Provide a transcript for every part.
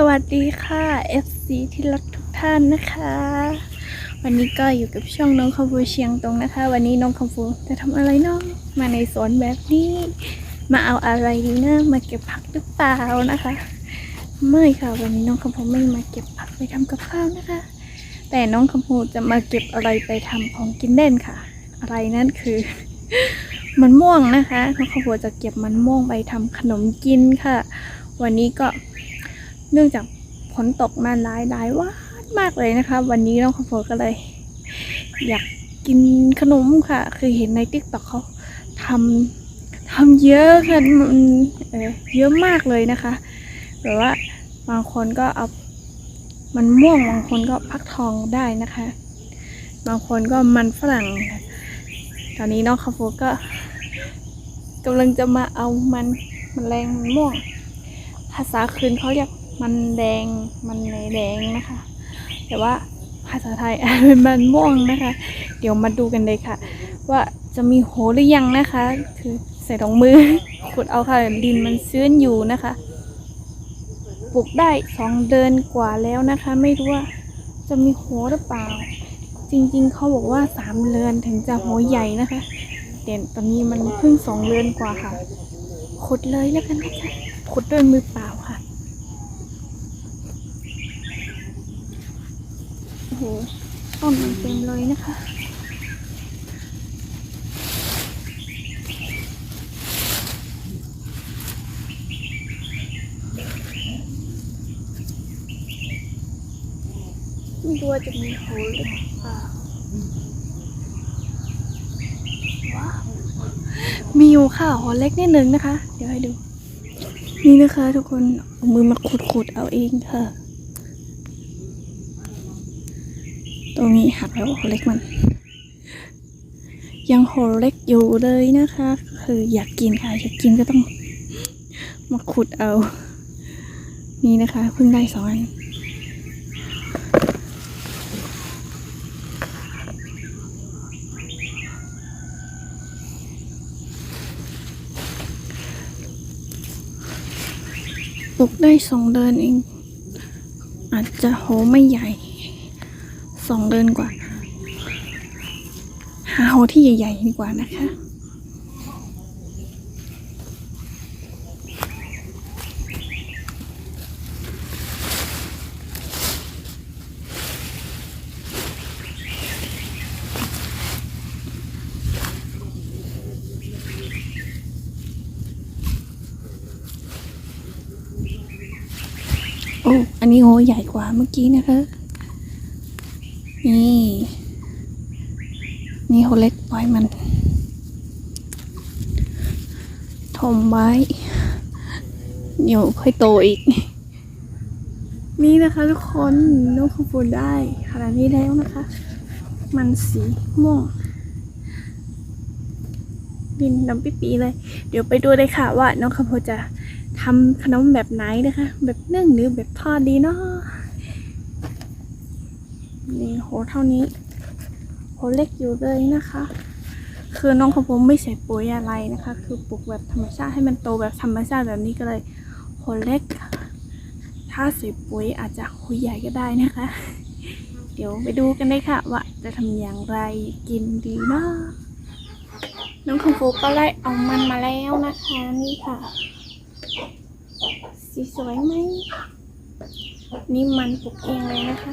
สวัสดีค่ะ FC ที่รักทุกท่านนะคะ วันนี้ก็อยู่กับช่องน้องคำฟูเชียงตรงนะคะ วันนี้น้องคำฟูจะทำอะไรเนาะมาในสวนแบบนี้ มาเอาอะไรดีนะมาเก็บผักหรือเปล่านะคะ ไม่ค่ะวันนี้น้องคำฟูไม่มาเก็บผักไปทำกับข้าวนะคะ แต่น้องคำฟูจะมาเก็บอะไรไปทำของกินเล่นค่ะ อะไรนั่นคือ มันม่วงนะคะน้องคำฟูจะเก็บมันม่วงไปทำขนมกินค่ะ วันนี้ก็ เนื่องจากฝนตกมาหลายหลายวันมากเลยนะคะ วันนี้น้องคอมโฟก็เลย อยากกินขนมค่ะ คือเห็นในติ๊กต็อกเขาทำทำเยอะค่ะมันเออเยอะมากเลยนะคะแบบว่าบางคนก็เอามันม่วงบางคนก็พักทองได้นะคะ บางคนก็มันฝรั่ง ตอนนี้น้องคาโฟก็กำลังจะมาเอามันมันแรงมันม่วง ภาษาคืนเขาเรียก มันแดงมันแดงนะคะ แต่ว่าภาษาไทยเป็นมันม่วงนะคะ เดี๋ยวมาดูกันเลยค่ะ ว่าจะมีโหหรือยังนะคะ คือใส่ถุงมือขุดเอาค่ะดินมันชื้นอยู่นะคะปลูกได้สองเดือนกว่าแล้วนะคะ ไม่รู้ว่าจะมีโหหรือเปล่า จริงๆ เขาบอกว่าสามเดือนถึงจะโหใหญ่นะคะเด่นตอนนี้มันเพิ่งสองเดือนกว่าค่ะขุดเลยแล้วกันนะคะขุดด้วยมือเปล่าค่ะ โอ้โห ต้นมันเต็มเลยนะคะไม่รู้ว่าจะมีโหหรือเปล่าว้าวมีอยู่ค่ะหอเล็กนิดนึงนะคะ เดี๋ยวให้ดู นี่นะคะทุกคนเอามือมาขุดๆเอาเองค่ะ ตรงนี้หักแล้วหัวเล็กมัน ยังหัวเล็กอยู่เลยนะคะ คืออยากกินค่ะ อยากกินก็ต้องมาขุดเอา นี่นะคะเพิ่งได้สองอันปลูกได้สองเดือนเอง อาจจะโหไม่ใหญ่ สองเดือนกว่า หาโหที่ใหญ่ ๆ ดีกว่านะคะ โอ้ อันนี้โหใหญ่กว่าเมื่อกี้นะคะ นี่ นี่โหเล็กไว้มัน ถมไว้ เดี๋ยวค่อยโตอีก นี่นะคะทุกคนน้องขฟูนได้ขนาดนี้แล้วนะคะ มันสีม่วงดินดำปิปีเลย เดี๋ยวไปดูเลยค่ะว่าน้องขฟูจะทำขนมแบบไหนนะคะ แบบนึ่งหรือแบบทอดดีเนาะนี่โหเท่านี้ โหเล็กอยู่เลยนะคะ คือน้องของผมไม่ใส่ปุ๋ยอะไรนะคะ คือปลูกแบบธรรมชาติให้มันโตแบบธรรมชาติแบบนี้ก็เลยโหเล็ก ถ้าใส่ปุ๋ยอาจจะโหใหญ่ก็ได้นะคะ เดี๋ยวไปดูกันเลยค่ะ ว่าจะทำอย่างไรกินดีเนาะน้องของฟูก็ไล่เอามันมาแล้วนะคะนี่ค่ะ สีสวยไหม นี่มันปลูกเองเลยนะคะ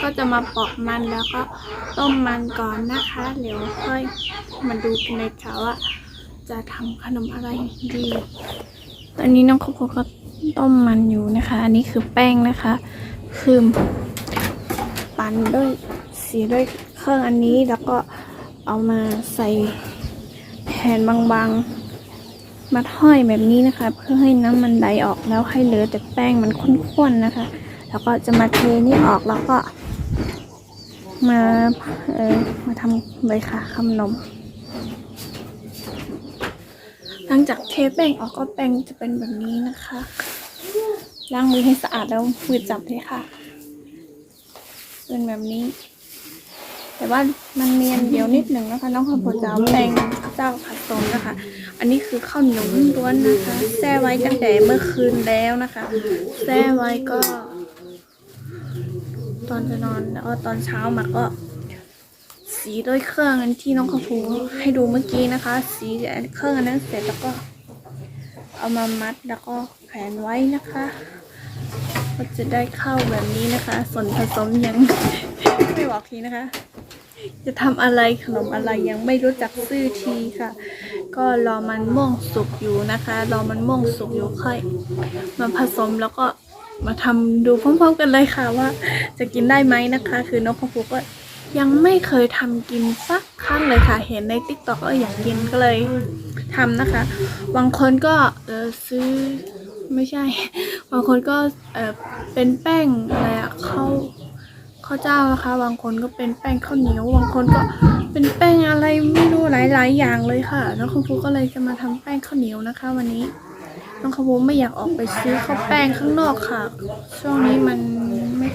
ก็จะมาปอกมันแล้วก็ต้มมันก่อนนะคะเดี๋ยวค่อยมาดูกันเลยค่ะว่าจะทำขนมอะไรดี ตอนนี้น้องโคโค่ก็ต้มมันอยู่นะคะ อันนี้คือแป้งนะคะ คือปั่นด้วยสีด้วยเครื่องอันนี้แล้วก็เอามาใส่แผ่นบางๆ มาห้อยแบบนี้นะคะ เพื่อให้น้ำมันไหลออกแล้วให้เหลือแต่แป้งมันข้นๆนะคะ แล้วก็จะมาเทนี่ออกแล้วก็ มาเออมาทำเลยค่ะขนม หลังจากเทแป้งออกก็แป้งจะเป็นแบบนี้นะคะล้างมือให้สะอาดแล้วมือจับเลยค่ะ เป็นแบบนี้ แต่ว่ามันเนียนเดียวนิดหนึ่งนะคะ น้องข้าวโพดจะเอาแป้ง เจ้าผสมนะคะ อันนี้คือข้าวเหนียวล้วนนะคะแช่ไว้ตั้งแต่เมื่อคืนแล้วนะคะแช่ไว้ก็ ตอนจะนอนแล้วตอนเช้ามาก็ สีด้วยเครื่องอันที่น้องข้าวโพดให้ดูเมื่อกี้นะคะ สีเครื่องนนั้นเสร็จแล้วก็ เอามามัดแล้วก็แขวนไว้นะคะก็จะได้เข้าแบบนี้นะคะ ส่วนผสมยังไม่บอกทีนะคะ จะทำอะไรขนมอะไรยังไม่รู้จักชื่อทีค่ะ ก็รอมันม่วงสุกอยู่นะคะรอมันม่วงสุกอยู่ค่อยมาผสมแล้วก็มาทำดูพร้อมๆกันเลยค่ะว่า จะกินได้ไหมนะคะ คือน้องข้าวฟูก็ยังไม่เคยทำกินสักครั้งเลยค่ะ เห็นในติ๊กต็อกก็อยากกินก็เลยทำนะคะบางคนก็เออซื้อไม่ใช่บางคนก็เออเป็นแป้งอะไรอะข้า ข้าวเจ้านะคะ บางคนก็เป็นแป้งข้าวเหนียว บางคนก็เป็นแป้งอะไรไม่รู้หลายๆ อย่างเลยค่ะ น้องคำพูก็เลยจะมาทำแป้งข้าวเหนียวนะคะ วันนี้ น้องคำพูไม่อยากออกไปซื้อข้าวแป้งข้างนอกค่ะ ช่วงนี้มันไม่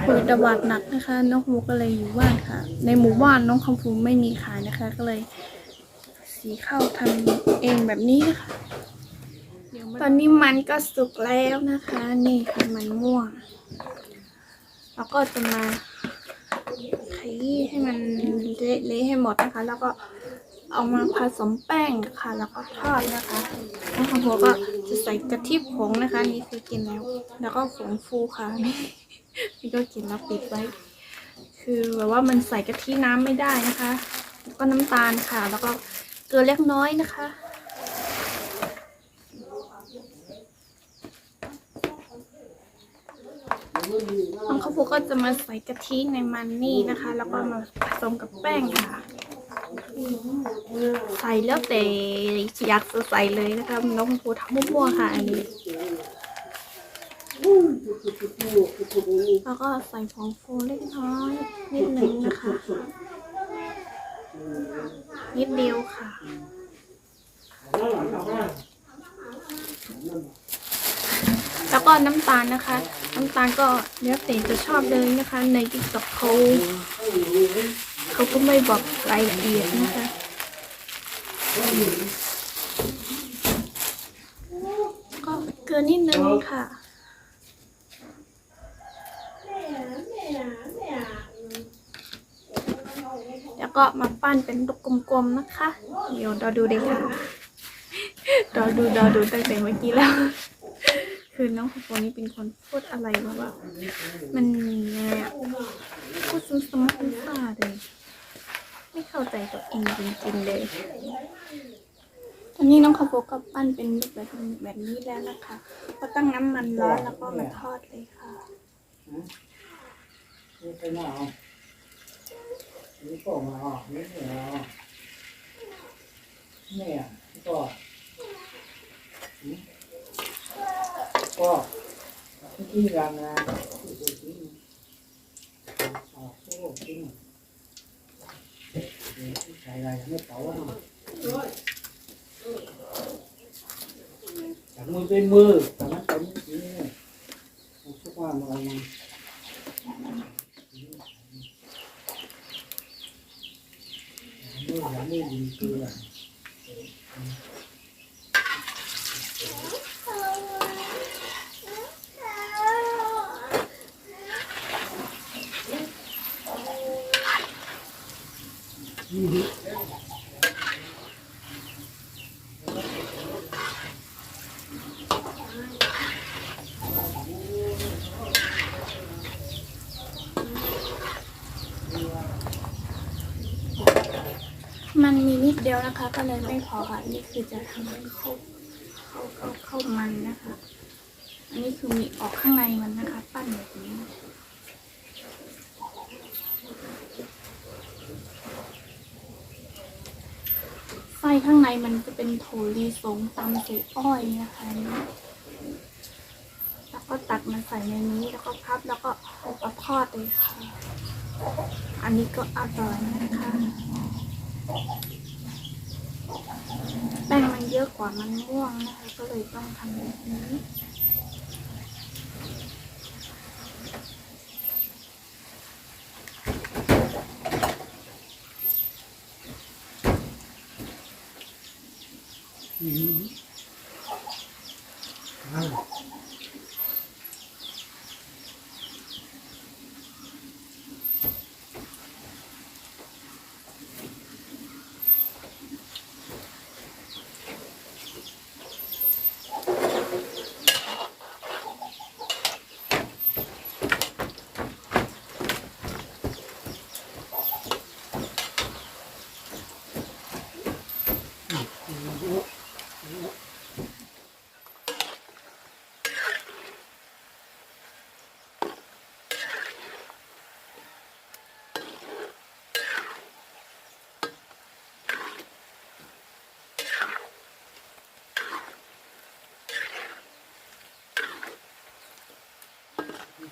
โควิดระบาดหนักนะคะ น้องคำพูก็เลยอยู่บ้านค่ะ ในหมู่บ้านน้องคำพูไม่มีขายนะคะ ก็เลย สีข้าวทำเองแบบนี้นะคะตอนนี้มันก็สุกแล้วนะคะ นี่คือมันม่วง แล้วก็จะมาขยี้ให้มันเละๆให้หมดนะคะ แล้วก็เอามาผสมแป้งค่ะ แล้วก็ทอดนะคะแล้วข้าวโก็จะใส่กะทิผงนะคะ นี่คือกินแล้ว แล้วก็ผงฟูค่ะนี่นี่ก็กินแล้วปิดไว้ คือแบบว่ามันใส่กะทิน้ำไม่ได้นะคะ แล้วก็น้ำตาลค่ะ แล้วก็เกลือเล็กน้อยนะคะ น้องข้าวโพดก็จะมาใส่กะทิในมันนี่นะคะ แล้วก็มาผสมกับแป้งค่ะ ใส่แล้วแต่อยากจะใส่เลยนะคะน้องข้าวโพดทำมั่วๆค่ะอันนี้แล้วก็ใส่ผงฟูเล็กน้อยนิดหนึ่งนะคะ นิดเดียวค่ะแล้วก็น้ำตาลนะคะ น้ำตาลก็แล้วแต่จะชอบเลยนะคะ ในติ๊กต็อกเขาเขาก็ไม่บอกรายละเอียดนะคะก็เกลือนิดนึงค่ะแล้วก็มาปั้นเป็นลูกกลมๆนะคะ เดี๋ยวเราดูเลยค่ะเราดูเราดูตั้งแต่เมื่อกี้แล้ว คือน้องโฟนี่เป็นคนพูดอะไรแบบว่ามันยังไงอะพูดซ้ำๆซ้ำๆเลย ไม่เข้าใจตัวเองจริงๆเลยตอนนี้น้องคาโฟก็ปั้นเป็นรูปแบบแบบนี้แล้วนะคะ ก็ตั้งน้ำมันร้อนแล้วก็มาทอดเลยค่ะนี่ไปมาเอานี่ก็มาเอานี่ไม่เอเนี่ยก็ ก็ที่กันนะที่สุดที่ออกโซ่ที่ใส่อะไรไม่เผาอะจากมือเป็นมือแต่มันเป็นนี่เอาชุกว่ามาเอามา มือห มันมีนิดเดียวนะคะ ก็เลยไม่พอค่ะนี่คือจะทำให้เข้าเข้าเข้าเข้ามันนะคะ อันนี้คือมีออกข้างในมันนะคะ ปั้นแบบนี้ ส้ข้างในมันจะเป็นโถลีสงตำใส่อ้อยนะคะแล้วก็ตักมาใส่ในนี้แล้วก็พับแล้วก็เอบทอดเลยค่ะ อันนี้ก็อร่อยนะคะ แป้งมันเยอะกว่ามันม่วงนะคะ ก็เลยต้องทำแบบนี้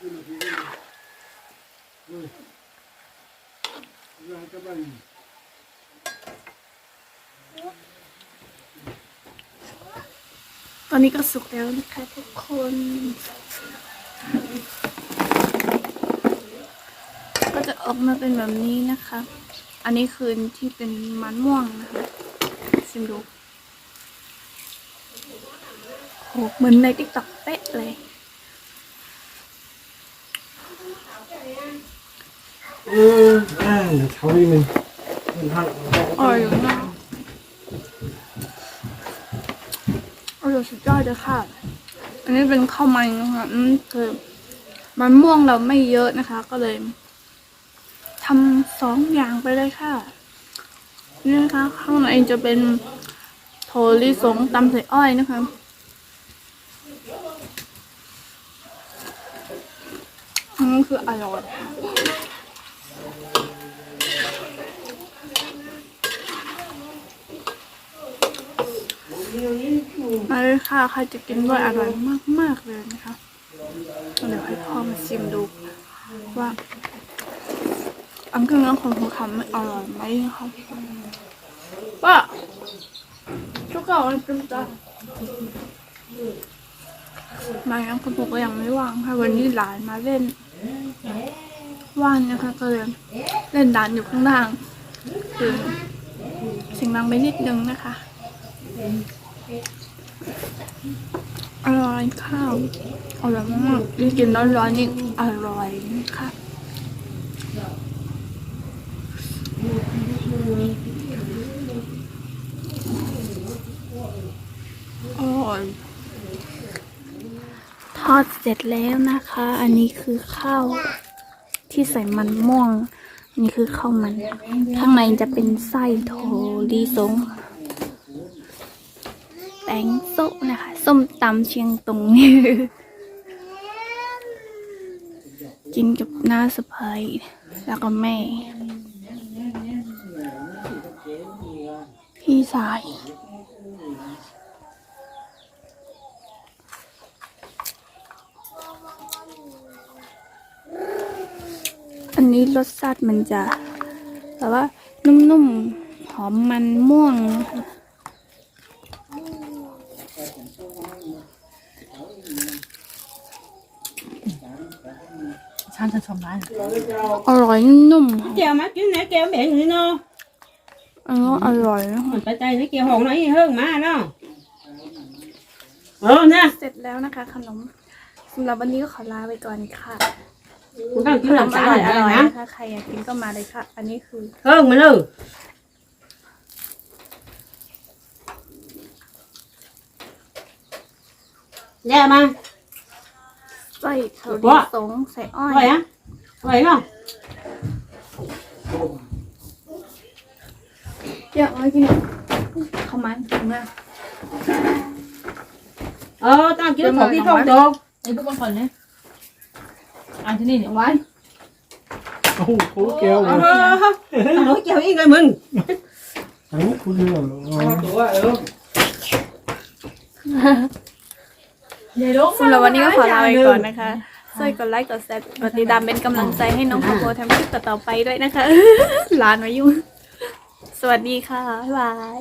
ตอนนี้ก็สุกแล้วนะคะทุกคน ก็จะออกมาเป็นแบบนี้นะคะ อันนี้คือที่เป็นมันม่วงนะคะชิมดูโหเหมือนในติ๊กต็อกเป๊ะเลย อออ่าเดี๋ยวเขาอีกหนึ่งมันหักอร่อยอยู่นะอร่อยสุดยอดเลยค่ะ อันนี้เป็นข้าวมันนะคะอืมคือมันม่วงเราไม่เยอะนะคะ ก็เลยทำสองอย่างไปเลยค่ะ นี่นะคะข้างในจะเป็นโทลิสงตำใส่อ้อยนะคะอันคืออร่อย มาเลยค่ะใครจะกินด้วยอร่อยมาก ๆ เลยนะคะเดี๋ยวให้พ่อมาชิมดูว่าอันเครื่องของคุณคำไม่อร่อยไหมนะคะว่าชุกเก่ามันเป็นจ้ามายังคุณปู่ก็ยังไม่ว่างค่ะวันนี้หลานมาเล่นว่างนะคะก็เลยเล่นดานอยู่ข้างล่างคือเสียงดังไปนิดนึงนะคะ อร่อยข้าวอร่อยมากๆนี่กินร้อนๆนี่อร่อยค่ะอร่อยทอดเสร็จแล้วนะคะ อันนี้คือข้าวที่ใส่มันม่วงนนี้คือข้าวมัน ข้างในจะเป็นไส้โถลีสง แตงโซะนะคะ ส้มตำเชียงตุง กินกับหน้าสะพายแล้วก็แม่ พี่สายอันนี้รสชาติมันจะแบบว่านุ่มๆ หอมมันม่วงนะคะ ฉันจะชมร้านอร่อยนุ่มๆค่ะ kêu má kiếm nè kêu miệng người nó อันนี้อร่อยนะคะ mình phải tay nó kêu hồn nó gì hơn má đó ờ nè เสร็จแล้วนะคะ ขนมสำหรับวันนี้ก็ขอลาไปก่อนค่ะ con đang ข kiếm น làm มอ sao ร่อย rồi อร่อย hả นะคะใครอยากกินก็มาเลยค่ะ อันนี้คือ hơn mà lư ra mà ไส้เถา ว่าลิสงใส่อ้อย rồi á rồi không เดี๋ยวอ้อยกินข้าวมันถึงมา ờ tao kiếm Đúng một rồi, cái ngon không quá. được ไอ้พวกบางคนเนี่ยอันที่นี่เนี่ยไว้โอ้โหโค้กแก้วเลย ờ tao nói kêu ý người mình โอ้คุณเรื่องอ๋อตัวเออ สำหรับวันนี้ก็ขอลาไปก่อนนะคะช่วยกดไลค์กดแชร์กดติดตามเป็นกำลังใจให้น้องคาโบทำคลิปต่อๆไปด้วยนะคะหลานมายุ่ง สวัสดีค่ะ บ๊ายบาย